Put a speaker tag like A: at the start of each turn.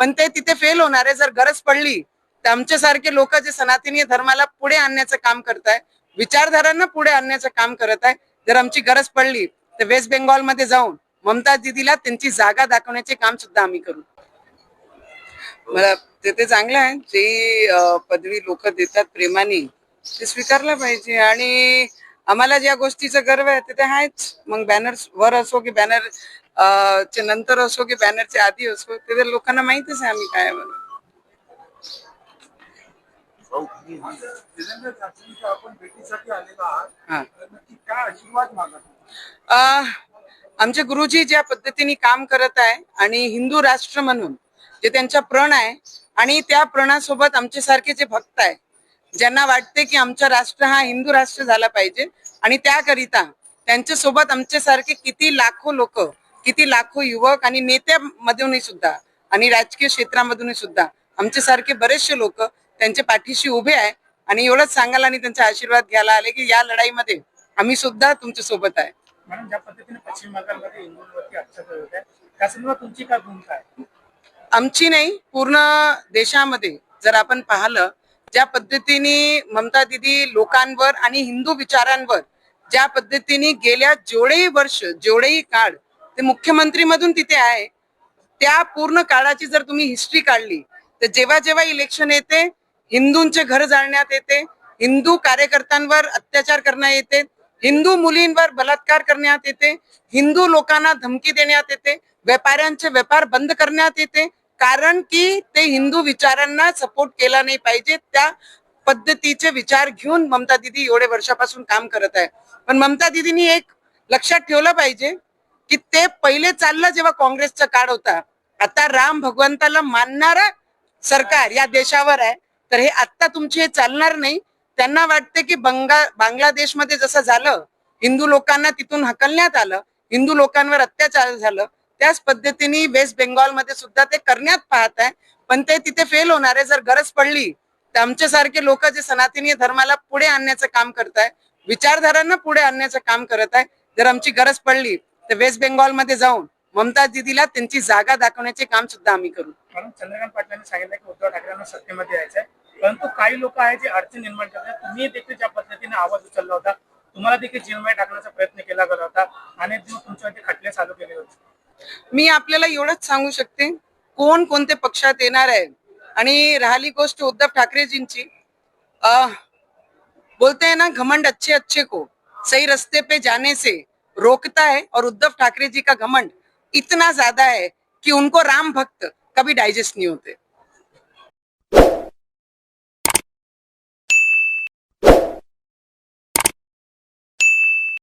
A: पण ते तिथे फेल होणार आहे जर गरज पडली तर आमच्यासारखे लोक जे सनातनी धर्माला पुढे आणण्याचं काम करत आहे विचारधारांना पुढे आणण्याचं काम करत आहे जर आमची गरज पडली तर वेस्ट बेंगॉलमध्ये जाऊन ममता दिदीला त्यांची जागा दाखवण्याचे काम सुद्धा आम्ही करू. मला ते ते चांगलं आहे जे पदवी लोक देतात प्रेमाने ते स्वीकारलं पाहिजे. आणि आम्हाला ज्या गोष्टीचं गर्व आहे ते आहेच. मग बॅनर वर असो की बॅनर चे नंतर असो की बॅनरच्या आधी असो ते तर लोकांना माहितीच आहे आम्ही काय म्हणून. आमचे गुरुजी ज्या पद्धतीने काम करत आहे आणि हिंदू राष्ट्र म्हणून जे त्यांचा प्रण आहे आणि त्या प्रणासोबत आमचे सारखे जे भक्त आहे ज्यांना वाटते की आमचा राष्ट्र हा हिंदू राष्ट्र झाला पाहिजे आणि त्याकरिता त्यांच्यासोबत आमचे सारखे किती लाखो लोक किती लाखो युवक आणि नेत्यामधूनही सुद्धा आणि राजकीय क्षेत्रामधूनही सुद्धा आमचे सारखे बरेचसे लोक त्यांच्या पाठीशी उभे आहे. आणि एवढंच सांगायला आणि त्यांचा आशीर्वाद घ्यायला आले की या लढाईमध्ये आम्ही सुद्धा तुमच्यासोबत आहे? आमची नाही पूर्ण देशामध्ये जर आपण पाहिलं ज्या पद्धतीने ममता दिदी लोकांवर आणि हिंदू विचारांवर ज्या पद्धतीने गेल्या जेवढेही वर्ष जेवढेही काळ ते मुख्यमंत्री मधून तिथे आहे त्या पूर्ण काळाची जर तुम्ही हिस्ट्री काढली तर जेव्हा जेव्हा इलेक्शन येते हिंदूंचे घर जाळण्यात येते हिंदू कार्यकर्त्यांवर अत्याचार करण्यात येते हिंदू मुलींवर बलात्कार करण्यात येते हिंदू लोकांना धमकी देण्यात येते व्यापाऱ्यांचे व्यापार बंद करण्यात येते कारण की ते हिंदू विचारांना सपोर्ट केला नाही पाहिजे. त्या पद्धतीचे विचार घेऊन ममता दिदी एवढे वर्षापासून काम करत आहे. पण ममता दिदीनी एक लक्षात ठेवलं पाहिजे की ते पहिले चाललं जेव्हा काँग्रेसचा काळ होता. आता राम भगवंताला मानणारा सरकार या देशावर आहे. तर हे आता तुमचे हे चालणार नाही. त्यांना वाटते की बंगा बांगलादेशमध्ये जसं झालं हिंदू लोकांना तिथून हकलण्यात आलं. हिंदू लोकांवर अत्याचार झालं. त्याच पद्धतीने वेस्ट बेंगॉलमध्ये सुद्धा ते करण्यात पाहत आहे. पण ते तिथे फेल होणार आहे जर गरज पडली तर आमच्यासारखे लोक जे सनातनीय धर्माला पुढे आणण्याचं काम करत आहे विचारधारांना पुढे आणण्याचं काम करत आहे जर आमची गरज पडली तर वेस्ट बेंगॉलमध्ये जाऊन ममता दिदीला त्यांची जागा दाखवण्याचे काम सुद्धा आम्ही करू.
B: म्हणून चंद्रकांत पाटलांनी सांगितलं की उद्धव ठाकरेंना सत्तेमध्ये यायचं आहे परंतु काही लोक आहेत जे अडचण निर्माण करतात. तुम्ही देखील ज्या पद्धतीने आवाज उचलला होता तुम्हाला देखील जेलमध्ये टाकण्याचा प्रयत्न केला गेला
A: मी आपल्याला एवढंच सांगू शकते कोण कोणते पक्षात येणार आहे? आणि राहिली गोष्ट उद्धव ठाकरेजींची बोलते हैं ना घमंड अच्छे अच्छे को सही रस्ते पे जाने से रोकता है और उद्धव ठाकरे जी का घमंड इतना ज्यादा है कि उनको राम भक्त कभी डाइजेस्ट नहीं होते।